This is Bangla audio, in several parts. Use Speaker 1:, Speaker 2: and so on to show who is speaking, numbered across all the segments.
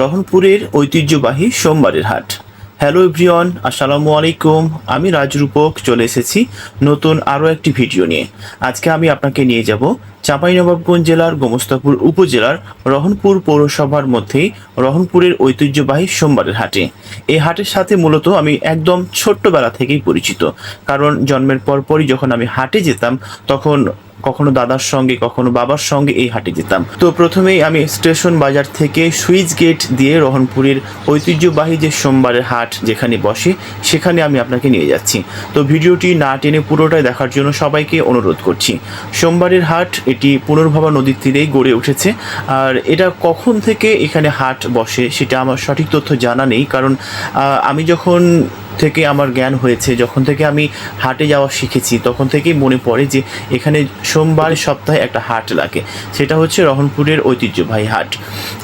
Speaker 1: রহনপুরের ঐতিহ্যবাহী সোমবারের হাট। হ্যালো এভরিওয়ান আসসালামু আলাইকুম। আমি রাজরূপক চলে এসেছি নতুন আরও একটি ভিডিও নিয়ে। আজকে আমি আপনাকে নিয়ে যাব চাঁপাইনবাবগঞ্জ জেলার গোমস্তাপুর উপজেলার রহনপুর পৌরসভার মধ্যেই রহনপুরের ঐতিহ্যবাহী সোমবারের হাটে। এই হাটের সাথে মূলত আমি একদম ছোট্টবেলা থেকেই পরিচিত। কারণ জন্মের পরপরই যখন আমি হাটে যেতাম, তখন কখনো দাদার সঙ্গে, কখনো বাবার সঙ্গে এই হাটে যেতাম। তো প্রথমেই আমি স্টেশন বাজার থেকে সুইচ গেট দিয়ে রহনপুরের ঐতিহ্যবাহী যে সোমবারের হাট যেখানে বসে, সেখানে আমি আপনাকে নিয়ে যাচ্ছি। তো ভিডিওটি না টেনে পুরোটাই দেখার জন্য সবাইকে অনুরোধ করছি। সোমবারের হাট এটি পুনর্ভবা নদীর তীরেই গড়ে উঠেছে। আর এটা কখন থেকে এখানে হাট বসে, সেটা আমার সঠিক তথ্য জানা নেই। কারণ আমি যখন থেকে আমার জ্ঞান হয়েছে। যখন থেকে আমি হাটে যাওয়া শিখেছি, তখন থেকেই মনে পড়ে যে এখানে সোমবার সপ্তাহে একটা হাট লাগে। সেটা হচ্ছে রহনপুরের ঐতিহ্যবাহী হাট।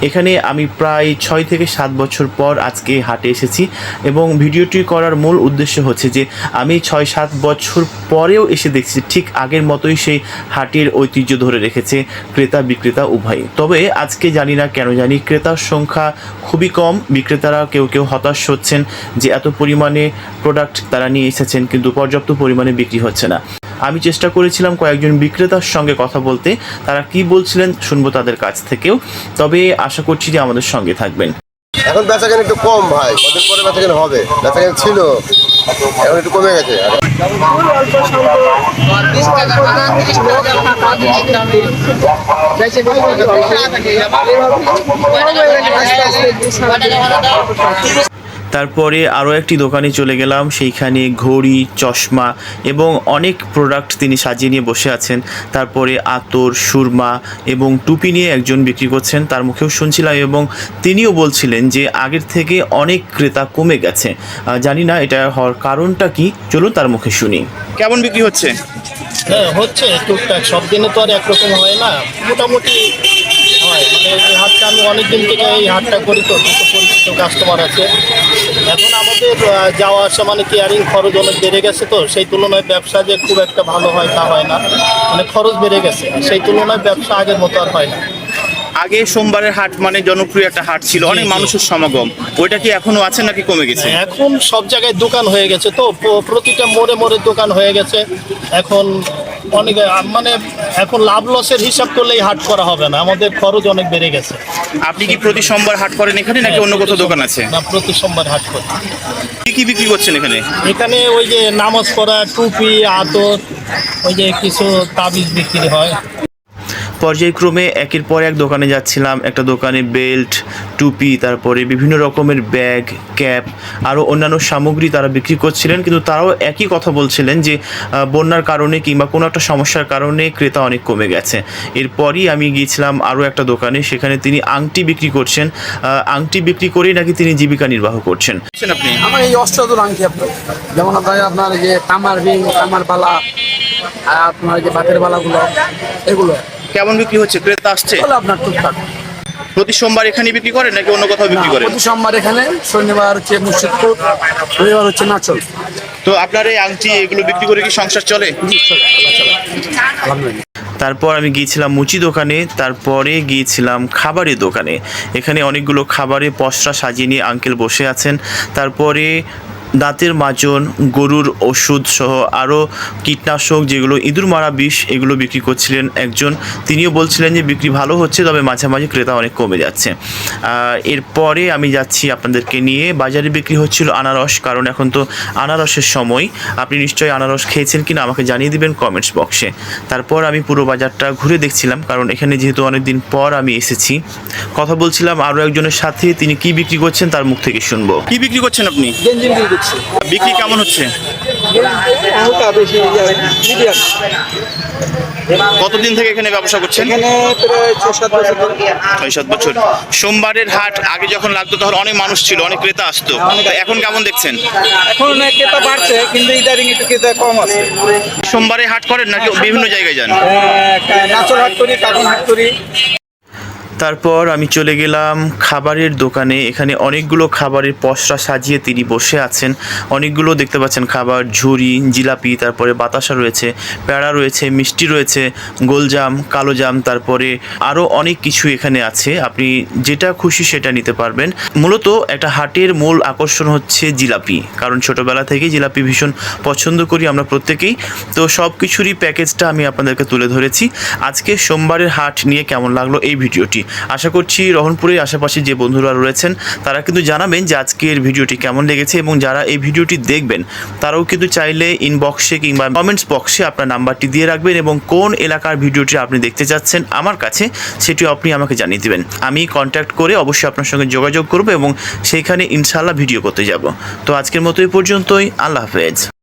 Speaker 1: এখানে আমি প্রায় ছয় থেকে সাত বছর পর আজকে হাটে এসেছি এবং ভিডিওটি করার মূল উদ্দেশ্য হচ্ছে যে আমি ছয় সাত বছর পরেও এসে দেখছি, ঠিক আগের মতোই সেই হাটের ঐতিহ্য ধরে রেখেছে ক্রেতা বিক্রেতা উভয়ই তবে আজকে জানি না কেন জানি ক্রেতার সংখ্যা খুবই কম, বিক্রেতারা কেউ কেউ হতাশ হচ্ছেন যে এত পরিমাণে প্রোডাক্ট তারা নিয়ে এসেছেন কিন্তু পর্যাপ্ত পরিমাণে বিক্রি হচ্ছে না। আমি চেষ্টা করেছিলাম কয়েকজন বিক্রেতার সঙ্গে কথা বলতে। তারা কি বলছিলেন শুনব তাদের কাছ থেকেও। তবে আশা করছি যে আমাদের সঙ্গে থাকবেন।
Speaker 2: এখন বেচা কেন একটু কম ভাই। কদিন পরে বেচা কেন হবে। বেচা কেন ছিল। এখন একটু কমে গেছে।
Speaker 3: বিশ
Speaker 1: তারপরে আরও একটি দোকানে চলে গেলাম সেইখানে ঘড়ি চশমা এবং অনেক প্রোডাক্ট তিনি সাজিয়ে নিয়ে বসে আছেন। তারপরে আতর সুরমা এবং টুপি নিয়ে একজন বিক্রি করছেন তার মুখেও শুনছিলাম এবং তিনিও বলছিলেন যে আগের থেকে অনেক ক্রেতা কমে গেছে। জানি না এটা হওয়ার কারণটা কি চলুন তার মুখে শুনি। কেমন বিক্রি হচ্ছে?
Speaker 4: হ্যাঁ হচ্ছে টুকটাক সব দিনে তো আর একরকম হয় না মোটামুটি হয়। মানে এই হাটটা আমি অনেক দিন থেকে এই হাটটা করি তো পরিচিত কাস্টমার আছে। এখন আমাদের যাওয়া আসা মানে কেয়ারিং খরচ অনেক বেড়ে গেছে তো সেই তুলনায় ব্যবসা যে খুব একটা ভালো হয় তা হয় না। মানে খরচ বেড়ে গেছে সেই তুলনায় ব্যবসা আগের মতো আর হয় না।
Speaker 1: আগে সোমবারের হাট মানে জনপ্রিয় একটা হাট ছিল অনেক মানুষের সমাগম ওইটা কি এখনও আছে নাকি কমে গেছে?
Speaker 4: এখন সব জায়গায় দোকান হয়ে গেছে তো প্রতিটা মোড়ে মোড়ে দোকান হয়ে গেছে। এখন অনেক মানে এখন লাভ লসের হিসাব করলেই হাট করা হবে না আমাদের খরচ অনেক বেড়ে গেছে।
Speaker 1: আপনি কি প্রতি সোমবার হাট করেন এখানে নাকি অন্য কোথাও দোকান আছে?
Speaker 4: না প্রতি সোমবার হাট করি।
Speaker 1: কি কি বিক্রি করছেন এখানে?
Speaker 4: এখানে ওই যে নামাজ পড়া টুপি আতর ওই যে কিছু তাবিজ বিক্রি হয়।
Speaker 1: পর্যায়ক্রমে একের পর এক দোকানে যাচ্ছিলাম। একটা দোকানে বেল্ট টুপি তারপরে বিভিন্ন রকমের ব্যাগ ক্যাপ আরও অন্যান্য সামগ্রী তারা বিক্রি করছিলেন। কিন্তু তারাও একই কথা বলছিলেন যে বন্যার কারণে কিংবা কোনো একটা সমস্যার কারণে ক্রেতা অনেক কমে গেছে। এরপরই আমি গিয়েছিলাম আরও একটা দোকানে সেখানে তিনি আংটি বিক্রি করছেন। আংটি বিক্রি করেই নাকি তিনি জীবিকা নির্বাহ করছেন। আপনি?
Speaker 5: আমার এই অষ্টদূর আংটি আপনার। যেমন আপনার আপনার যে তামার রিং তামার বালা আপনার যে বাতের বালাগুলো এগুলো।
Speaker 1: কেমন বিক্রি হচ্ছে? ক্রেতা আসছে?
Speaker 5: আপনার টুকটাক
Speaker 1: প্রতি সোমবার এখানে বিক্রি করেন নাকি অন্য কোথাও বিক্রি করেন
Speaker 5: প্রতি সোমবার এখানে শনিবার হচ্ছে মুর্শিদপুর রবিবার হচ্ছে নাচল
Speaker 1: তো আপনার এই আংটি এগুলো বিক্রি করে কি সংসার চলে?
Speaker 5: জি চলে, আল্লাহ চলে। আলহামদুলিল্লাহ।
Speaker 1: তারপর আমি গিয়েছিলাম মুচি দোকানে তারপরে গিয়েছিলাম খাবারের দোকানে। এখানে অনেকগুলো খাবারে পসরা সাজিয়ে নিয়ে আঙ্কেল বসে আছেন। তারপরে দাঁতের মাজন গরুর ওষুধ সহ আরও কীটনাশক যেগুলো ইঁদুর মারা বিষ এগুলো বিক্রি করছিলেন একজন। তিনিও বলছিলেন যে বিক্রি ভালো হচ্ছে তবে মাঝে মাঝে ক্রেতা অনেক কমে যাচ্ছে। এরপরে আমি যাচ্ছি আপনাদেরকে নিয়ে। বাজারে বিক্রি হচ্ছিল আনারস কারণ এখন তো আনারসের সময়। আপনি নিশ্চয়ই আনারস খেয়েছেন কিনা আমাকে জানিয়ে দিবেন কমেন্টস বক্সে। তারপর আমি পুরো বাজারটা ঘুরে দেখছিলাম কারণ এখানে যেহেতু অনেকদিন পর আমি এসেছি। কথা বলছিলাম আরও একজনের সাথে তিনি কি বিক্রি করছেন তার মুখ থেকে শুনব। কি বিক্রি করছেন আপনি?
Speaker 5: বিক্রি
Speaker 1: বিক্রি কেমন হচ্ছে? কতদিন থেকে এখানে ব্যবসা করছেন। ছয় সাত বছর সোমবারের হাট আগে যখন লাগতো তখন অনেক মানুষ ছিল অনেক ক্রেতা আসতো। তো এখন কেমন দেখছেন?
Speaker 5: এখন ক্রেতা বাড়ছে কিন্তু ইদারিং একটু ক্রেতা কম আছে।
Speaker 1: সোমবারে হাট করেন নাকি বিভিন্ন জায়গায় যান?
Speaker 5: নাচল হাট করি হাট করি।
Speaker 1: তারপর আমি চলে গেলাম খাবারের দোকানে। এখানে অনেকগুলো খাবারের পসরা সাজিয়ে তিনি বসে আছেন। অনেকগুলো দেখতে পাচ্ছেন, খাবার ঝুরি জিলাপি, তারপরে বাতাসা রয়েছে প্যাড়া রয়েছে, মিষ্টি রয়েছে, গোলজাম কালো জাম তারপরে আরও অনেক কিছু এখানে আছে। আপনি যেটা খুশি সেটা নিতে পারবেন। মূলত একটা হাটের মূল আকর্ষণ হচ্ছে জিলাপি, কারণ ছোটবেলা থেকেই জিলাপি ভীষণ পছন্দ করি আমরা প্রত্যেকেই। তো সব কিছুরই প্যাকেজটা আমি আপনাদেরকে তুলে ধরেছি। আজকে সোমবারের হাট নিয়ে কেমন লাগল এই ভিডিওটি? আশা করছি রহনপুরের আশেপাশে যে বন্ধুরা রয়েছেন, তারা কিন্তু জানাবেন যে আজকের ভিডিওটি কেমন লেগেছে এবং যারা এই ভিডিওটি দেখবেন, তারাও কিন্তু চাইলে ইনবক্সে কিংবা কমেন্টস বক্সে আপনার নাম্বারটি দিয়ে রাখবেন এবং কোন এলাকার ভিডিওটি আপনি দেখতে চাচ্ছেন আমার কাছে, সেটিও আপনি আমাকে জানিয়ে দেবেন। আমি কন্ট্যাক্ট করে অবশ্যই আপনার সঙ্গে যোগাযোগ করব এবং সেইখানে ইনশাল্লাহ ভিডিও করতে যাব। তো আজকের মতো এই পর্যন্তই, আল্লাহ হাফেজ।